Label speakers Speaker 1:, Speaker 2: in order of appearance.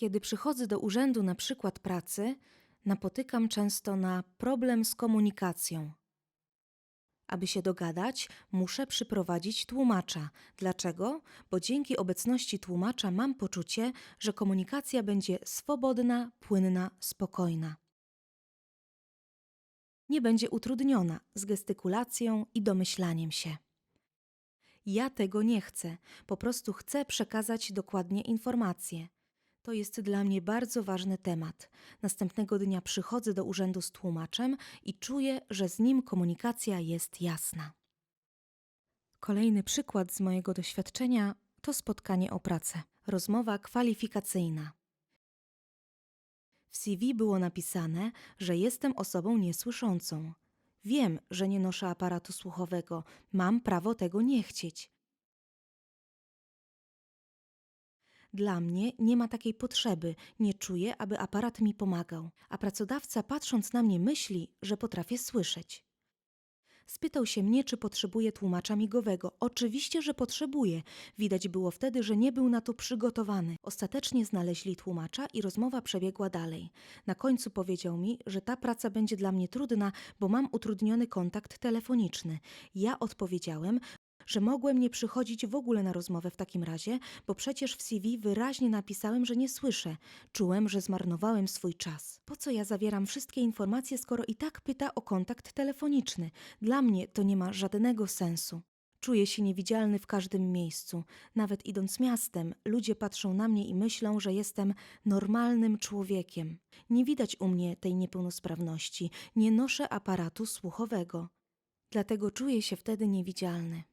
Speaker 1: Kiedy przychodzę do urzędu na przykład pracy, napotykam często na problem z komunikacją. Aby się dogadać, muszę przyprowadzić tłumacza. Dlaczego? Bo dzięki obecności tłumacza mam poczucie, że komunikacja będzie swobodna, płynna, spokojna. Nie będzie utrudniona z gestykulacją i domyślaniem się. Ja tego nie chcę, po prostu chcę przekazać dokładnie informacje. To jest dla mnie bardzo ważny temat. Następnego dnia przychodzę do urzędu z tłumaczem i czuję, że z nim komunikacja jest jasna. Kolejny przykład z mojego doświadczenia to spotkanie o pracę. Rozmowa kwalifikacyjna. W CV było napisane, że jestem osobą niesłyszącą. Wiem, że nie noszę aparatu słuchowego, mam prawo tego nie chcieć. Dla mnie nie ma takiej potrzeby, nie czuję, aby aparat mi pomagał, a pracodawca patrząc na mnie myśli, że potrafię słyszeć. Spytał się mnie, czy potrzebuję tłumacza migowego. Oczywiście, że potrzebuję. Widać było wtedy, że nie był na to przygotowany. Ostatecznie znaleźli tłumacza i rozmowa przebiegła dalej. Na końcu powiedział mi, że ta praca będzie dla mnie trudna, bo mam utrudniony kontakt telefoniczny. Ja odpowiedziałem, że mogłem nie przychodzić w ogóle na rozmowę w takim razie, bo przecież w CV wyraźnie napisałem, że nie słyszę. Czułem, że zmarnowałem swój czas. Po co ja zawieram wszystkie informacje, skoro i tak pyta o kontakt telefoniczny? Dla mnie to nie ma żadnego sensu. Czuję się niewidzialny w każdym miejscu. Nawet idąc miastem, ludzie patrzą na mnie i myślą, że jestem normalnym człowiekiem. Nie widać u mnie tej niepełnosprawności. Nie noszę aparatu słuchowego. Dlatego czuję się wtedy niewidzialny.